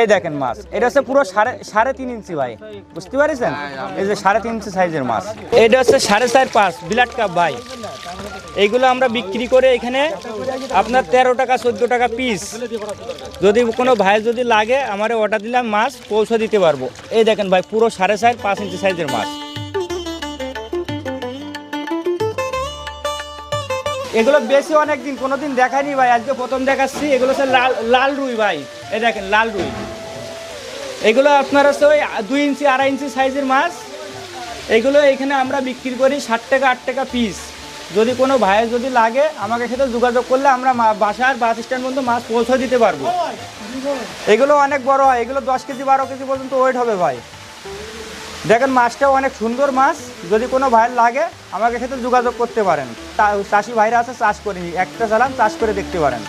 এই দেখেন মাছ। এটা হচ্ছে পুরো সাড়ে সাড়ে তিন ইঞ্চি ভাই। বুঝতে পারছেন? এই যে সাড়ে তিন ইঞ্চি সাইজের মাছ। এটা হচ্ছে সাড়ে চার পাঁচ বিলাট কাপ ভাই। এইগুলো আমরা বিক্রি করে এখানে আপনার তেরো টাকা চোদ্দ টাকা পিস যদি কোনো ভাই যদি লাগে আমার অর্ডার দিলাম মাছ পৌঁছে দিতে পারব। এই দেখেন ভাই পুরো সাড়ে চার পাঁচ ইঞ্চি সাইজের মাছ। এগুলো বেশি অনেক দিন কোনোদিন দেখায়নি ভাই, আজকে প্রথম দেখাচ্ছি। এগুলো হচ্ছে লাল লাল রুই ভাই। এই দেখেন, লাল রুই। এগুলো আপনার হচ্ছে ওই দুই ইঞ্চি, আড়াই ইঞ্চি সাইজের মাছ। এগুলো এখানে আমরা বিক্রি করি ষাট টাকা, আট টাকা পিস যদি কোনো ভাইয়ের যদি লাগে, আমাকে সাথে যোগাযোগ করলে আমরা বাসার বাস স্ট্যান্ড পর্যন্ত মাছ পৌঁছে দিতে পারব। এগুলো অনেক বড় হয়, এগুলো দশ কেজি, বারো কেজি পর্যন্ত ওয়েট হবে ভাই। দেখেন মাছটাও অনেক সুন্দর মাছ। যদি কোনো ভাইয়ের লাগে, আমাকে সাথে যোগাযোগ করতে পারেন। চাষি ভাইরা আছে, চাষ করি। একটা চালান, চাষ করে দেখতে পারেন।